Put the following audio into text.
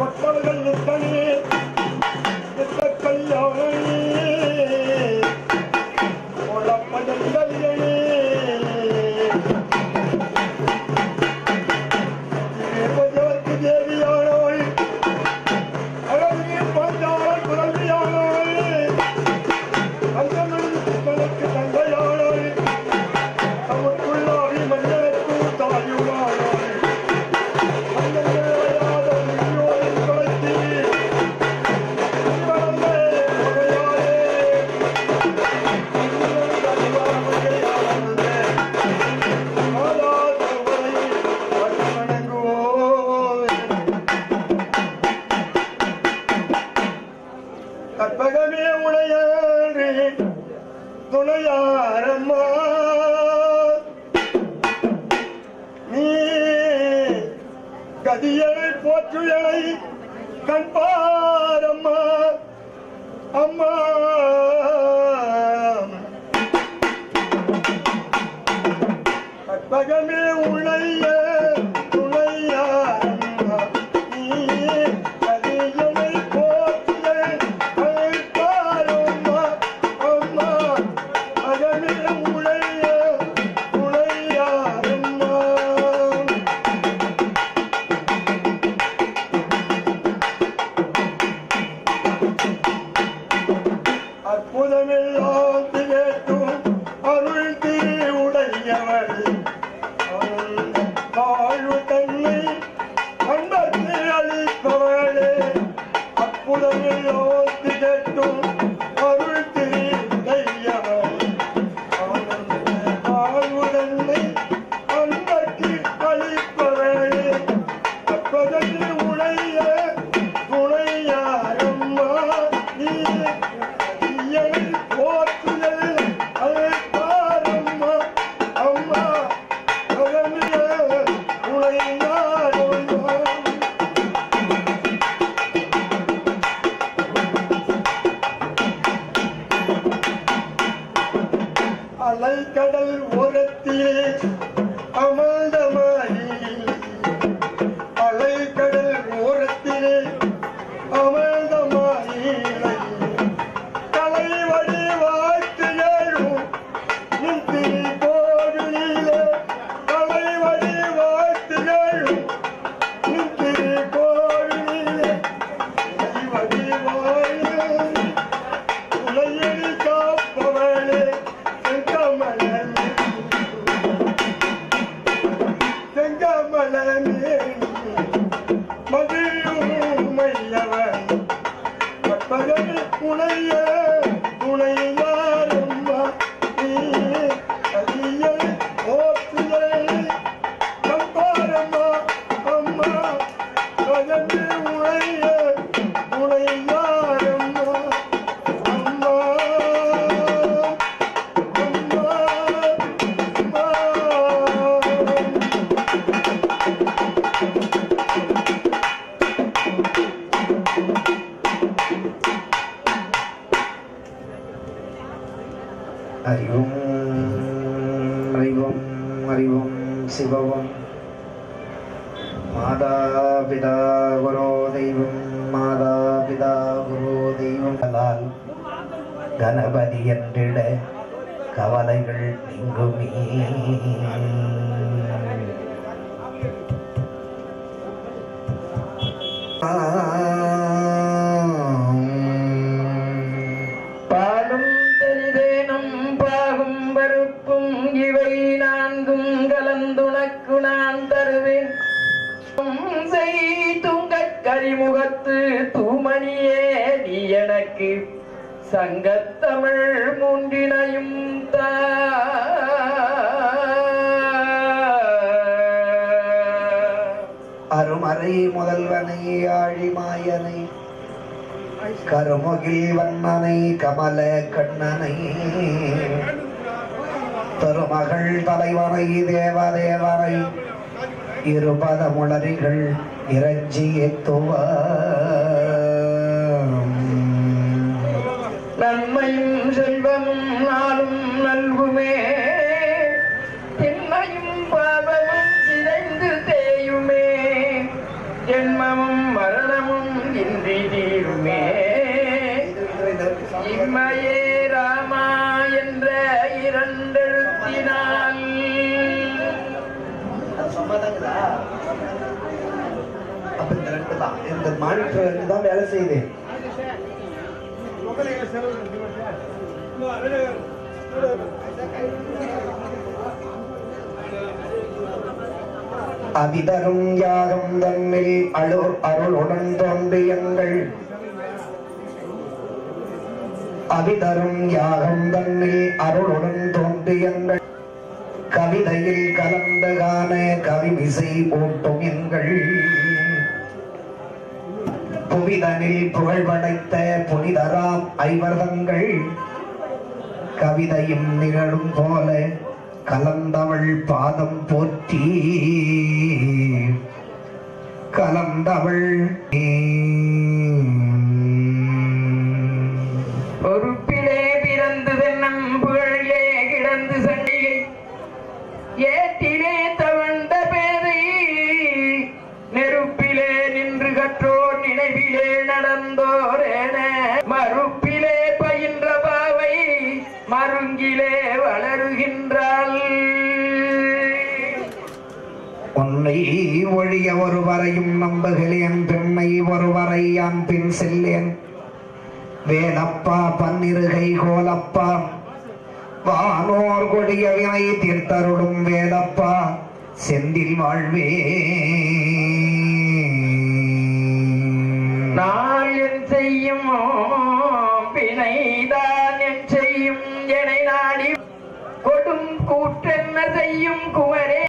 கொட்டவர்கள் துணையாரம்மா. நீ கதியை போற்றுயலை கண்பாரம்மா. அம்மா. கற்பகமே உளைய அலைக்கடல் ஓரத்திலே அமர்ந்தமாயி அறிவும் அறிவும் அறிவும் சிவவும் மாதா குரோ தெய்வம் மாதா குரோ தெய்வம் கணபதி என்றிட கவலைகள் நீங்குமே. பாலும் தெளிதேனும் பாகும் பருப்பும் இவை நான்கும் கலந்துனக்கு கரிமுகத்து தூமணியே நீ எனக்கு சங்கத்தமிழ் மூன்றினையும் தா. அருமறை முதல்வனை ஆழிமாயனை கருமுகில் வண்ணனை கமல கண்ணனை தருமகள் தலைவனை தேவதேவனை இருபத முளரிகள் இறைஞ்சி எத்துவ நன்மையும் செல்வமும் நாளும் நல்குமே. திண்மையும் பாபமும் சிதைந்து தேயுமே. ஜென்மமும் மரணமும் இன்றி தீருமே. இம்மையே ராமா என்ற இரண்டெழுத்தினால். சம்மதங்களா அப்ப இந்த ரெண்டு தான். இந்த மானிட்டர் ரெண்டு தான் வேலை செய்யுது. அதிதரும் யாகம் தன்னில் அருள் உடன் தோன்றியங்கள் அபிதரும் யாகம் தன்னில் அருளுடன் தோன்றியங்கள் கவிதையில் கலந்து காண கவிமிசை ஓட்டும் எங்கள். புவிதனில் புகழ் படைத்த புனிதராம் ஐவர்தங்கள் கவிதையும் நிகழும் போல கலந்தவள் பாதம் போற்றி. கலந்தவள் நீ நடந்தோரேன மறுப்பிலே பயின்ற பாவை மருங்கிலே வளருகின்றாள். உன்னை ஒழிய ஒருவரையும் நம்புகிறேன் பெண்ணை ஒருவரை யான் பின் செல்லேன். வேலப்பா பன்னிருகை கோலப்பா வானோர் கொடிய வினை தீர்த்தருடும் வேலப்பா செந்தில் வாழ்வே. நான் செய்யும் பிணைதான் என் செய்யும். எனை நாடி கொடும் கூற்றென்ன செய்யும் குமரி.